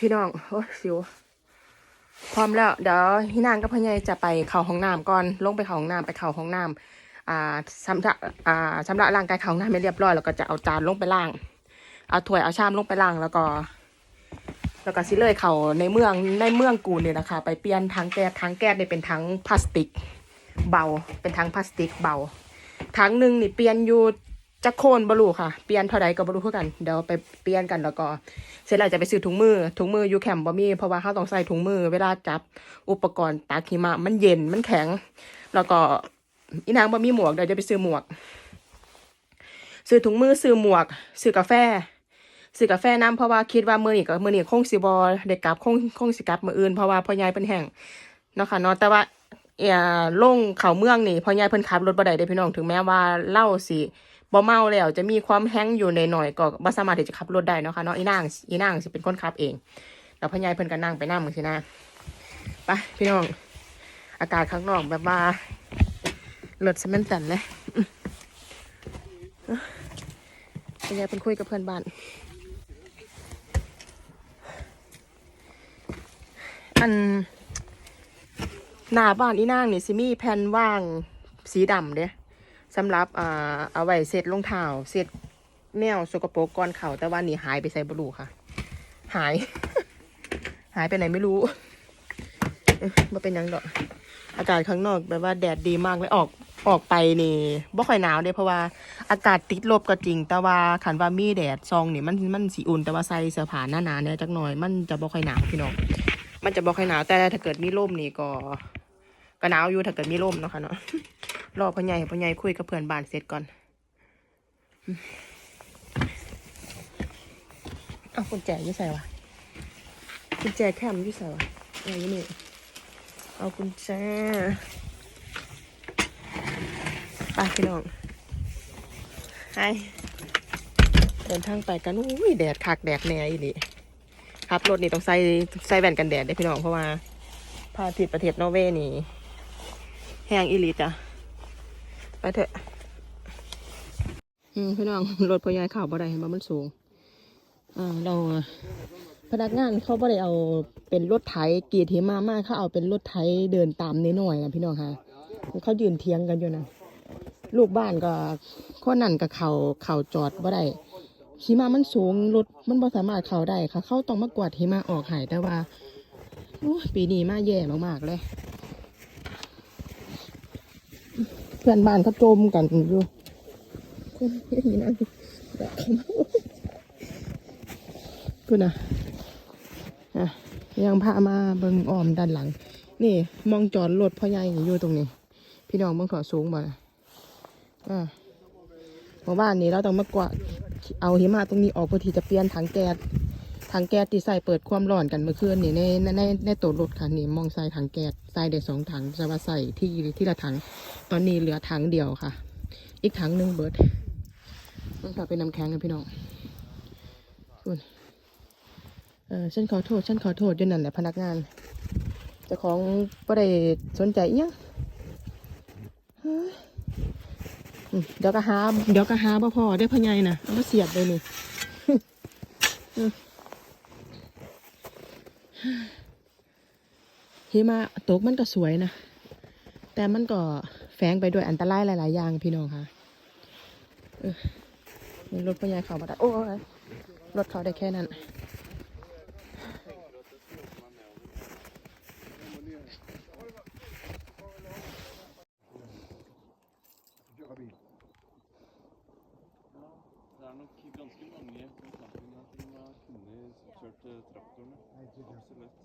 พี่น้อง โอ้สิว พร้อมแล้ว เดี๋ยวพี่นางกับพ่อใหญ่จะไปเข้าห้องน้ำก่อน ลงไปเข้าห้องน้ำไปเข้าห้องน้ำอ่าสำระอ่าสำระร่างกายเข้าห้องน้ำให้เรียบร้อย แล้วก็จะเอาจานลงไปล่าง เอาถ้วยเอาชามลงไปล่าง แล้วก็ แล้วก็สิเลยเข่าในเมืองในเมืองกูเนี่ยนะคะ ไปเปลี่ยนถังแก๊สถังแก๊สเนี่ยเป็นถังพลาสติก เบา เป็นถังพลาสติกเบาถังหนึ่งนี่เปลี่ยนอยู่ จะโคนบรูค่ะ เปลี่ยนเท่าใดก็บรูเท่ากัน เดี๋ยวไปเปลี่ยนกันแล้วก็ เสร็จแล้วจะไปซื้อถุงมือ ถุงมือยูแคมบ่มี เพราะว่าเขาต้องใส่ถุงมือ เวลาจับอุปกรณ์ตากหิมะ มันเย็น มันแข็ง แล้วก็อีนางบ่มีหมวก เดี๋ยวจะไปซื้อหมวก ซื้อถุงมือ ซื้อหมวก ซื้อกาแฟ ซื้อกาแฟน้ำเพราะว่าคิดว่ามื้อนี้ก็มื้อนี้คงสิบ่ได้กลับคงคงสิกลับมืออื่นเพราะว่าพ่อใหญ่เพิ่นแห้งเนาะค่ะเนาะ แต่ว่าเอ่อลงเขาเมืองนี่พ่อใหญ่เพิ่นขับรถบ่ได้เด้พี่น้อง ถึงแม้ว่าเล่าสิ บ่เมาแล้วจะมีความแห้งอยู่ในหน่อยๆก็บ่สามารถที่จะขับรถได้เนาะค่ะเนาะอีนางอีนางสิเป็นคนขับเองแล้วพ่อใหญ่เพิ่นก็นั่งไปนั่งสินะไปพี่น้อง อากาศข้างนอกแบบว่าเลิศสมันตันเลยพ่อใหญ่เพิ่นคุยกับเพื่อนบ้านอันหน้าบ้านอีนางนี่สิมีแผ่นว่างสีดำเด้ สำหรับอ่าเอาไว้เสร็จรองเท้าเสร็จแนวสกปรกก่อนเข่าแต่ว่านี่หายไปใส่บลูค่ะ หาย หายไปไหนไม่รู้มาเป็นยังดอกอากาศข้างนอกแบบว่าแดดดีมากเลยออกออกไปนี่บ่ค่อยหนาวเด้เพราะว่าอากาศติดลบก็จริง แต่ว่าขันว่ามีแดดซองนี่มันมันสีอุ่นแต่ว่าใส่เสื้อผ้าหนาๆเนี่ยจักหน่อยมันจะบ่ค่อยหนาวพี่น้องมันจะบอกให้หนาวแต่ถ้าเกิดมีร่มนี่ก็ก็หนาวอยู่ถ้าเกิดมีร่มเนาะค่ะเนาะ รอพ่อใหญ่พ่อใหญ่คุยกับเพื่อนบ้านเสร็จก่อนเอากุญแจยี่ใส่วะกุญแจแคมอยี่ใส่วะอะไรอยู่นี่เอากุญแจไปพี่น้องไฮเดินทางไปกันอุ้ยแดดคักแดดแน่อีนี่ขับรถนี่ต้องใส่ใส่แว่นกันแดดได้พี่น้องเพราะว่าพาทิตประเทศนอร์เวย์นี่แห้งอีหลีจ้ะ ไปเถอะอืมพี่น้องรถพยายข่าวบ่ได้เห็นบ่มันสูงอ่าเราพนักงานเขาบ่ได้เอาเป็นรถไถกรีดหิมามากเขาเอาเป็นรถไถเดินตามนิดหน่อยนะพี่น้องค่ะเขายืนเทียงกันอยู่นะลูกบ้านก็คนนั่นกับเขาเขาจอดบ่ได้หิมะมันสูงรถมันบ่สามารถเข้าได้ค่ะ เขาต้องมากวาดหิมะออกหายแต่ว่าปีนี้มาแย่มากๆเลย เพื่อนบ้านเขาจมกันอยู่คนเฮ็ดนี่นะแบกเขามาพูดนะอะยังพามาเบิ่งอ้อมด้านหลัง นี่มองจอดรถพ่อใหญ่อยู่ตรงนี้ พี่น้องเบิ่งขอสูงบ่อ่าเมื่อวานนี้เราต้องมากวาดเอาหิมะตรงนี้ออกเพื่อที่จะเปลี่ยนถังแก๊ส ถังแก๊สที่ใส่เปิดความร้อนกันเมื่อคืนนี่ในในในในตัวรถค่ะนี่มองใส่ถังแก๊สใส่ได้สองถังจะว่าใส่ที่ที่ละถัง ตอนนี้เหลือถังเดียวค่ะ อีกถังหนึ่งเบิดต้องกลับไปน้ำแข็งกันพี่น้องคุณเออฉันขอโทษฉันขอโทษด้วยนั่นแหละพนักงานเจ้าของก็ได้สนใจอิหยังเดี๋ยวก็หาเดี๋ยวก็หาบ่พอได้พ่อใหญ่น่ะเอามาเสียบเลยนี่ หิมะตกมันก็สวยนะ แต่มันก็แฝงไปด้วยอันตรายหลาย ๆ อย่างพี่น้องค่ะมีรถพ่อใหญ่เขามาได้โอ้ยรถเขาได้แค่นั้น Det er nok ganske mange som snakker om at de har kunder som kjørte traktorene. Så lett.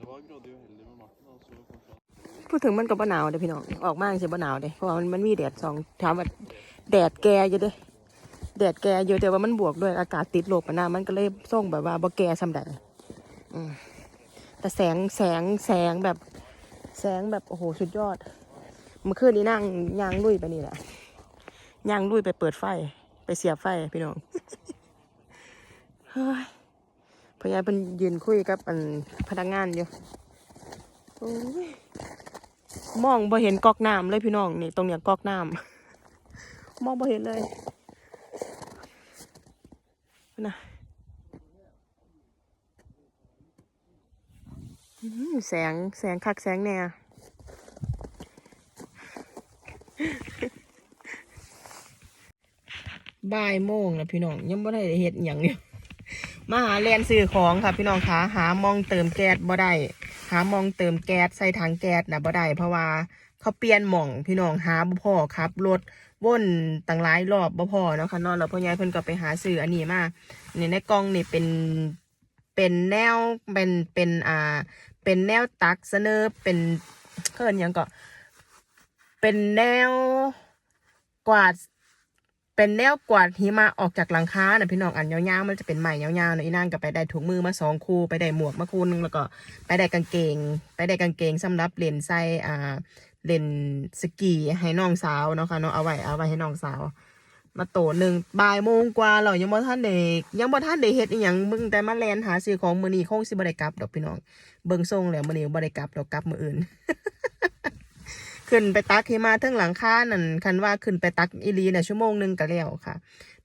Det var grådig uheldig med Martin. Han så kanskje at พูดถึงมันก็บ่หนาวเด้อพี่น้อง ออกมาสิบ่หนาวเด้เพราะว่ามันมันมีแดดสองถามว่าแดดแกอยู่เด้แดดแกอยู่แต่ว่ามันบวกด้วยอากาศติดลบอะนะมันก็เลยส่งแบบว่าบ่แกซำใดอืมแต่แสงแสงแสงแบบแสงแบบโอ้โหสุดยอด เมื่อคืนนี้นั่งยางลุยไปนี่แหละยางลุยไปเปิดไฟ ไปเสียบไฟพี่น้อง เฮ้ยพยายามเป็นยืนคุยกับอันพนักงานอยู่โอ้มองบ่เห็นกอกน้ำเลยพี่น้องนี่ตรงเนี้ยกอกน้ำมองบ่เห็นเลยนะแสงแสงคักแสงแน่บ่ายโมงแล้วพี่น้องยังไม่ได้เฮ็ดอย่างอยู่ มาหาแลนซื้อของค่ะพี่น้องคะหามองเติมแก๊สบ่ได้หามองเติมแก๊สใส่ถังแก๊สนะบ่ได้เพราะว่าเขาเปลี่ยนหม่องพี่น้องหาบ่พอครับรถวนตั้งหลายรอบบ่พอเนาะค่ะนอนแล้วพ่อใหญ่เพิ่นก็ไปหาซื้ออันนี้มานี่ในกล่องนี่เป็นเป็นแนวเป็นเป็นอ่าเป็นแนวตักเสนอเป็นเคินยังก็เป็นแนวกวาด เป็นแนวกวาดหิมะออกจากหลังคานะพี่น้องอันยาวๆมันจะเป็นใหม่ยาวๆนะอีนางก็ไปได้ถุงมือมาสองคู่ไปได้หมวกมาคู่หนึงแล้วก็ไปได้กางเกง ไปได้กางเกงสำหรับเล่นใส่อ่าเล่นสกีให้น้องสาวเนาะค่ะเนาะเอาไว้เอาไว้ให้น้องสาว มาโตหนึ่งบ่ายโมงกว่าเรายังบ่ทันได้ยังบ่ทันได้เฮ็ดอีหยังมึงแต่มาแลนหาซื้อของมื้อนี้คงสิบ่ได้กลับดอกพี่น้องเบิ่งทรงแล้วมื้อนี้บ่ได้กลับดอกกลับมื้ออื่น ขึ้นไปตักหิมาทั้งหลังคานั่นคันว่าขึ้นไปตักอีหลีน่ะชั่วโมงหนึงก็แล้วค่ะ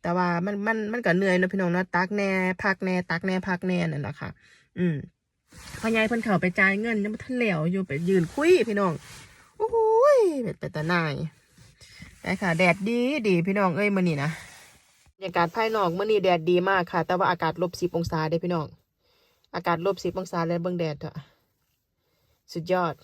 แต่ว่ามันมันมันก็เหนื่อยนะพี่น้องเนาะตักแน่พักแน่ตักแน่พักแน่นั่นแหละค่ะ อืมพ่อใหญ่เพิ่นเข้าไปจ่ายเงินยังบ่ทันแล้วอยู่ไปยืนคุยพี่น้องโอ้โหยเป็นแต่ตาหนายได้ค่ะ แดดดีดีพี่น้องเอ้ยมื้อนี้นะบรรยากาศภายนอกมื้อนี้แดดดีมากค่ะ แต่ว่าอากาศลบ10องศาเด้พี่น้อง อากาศลบ10องศาเลยเบิ่งแดดเถอะสุดยอด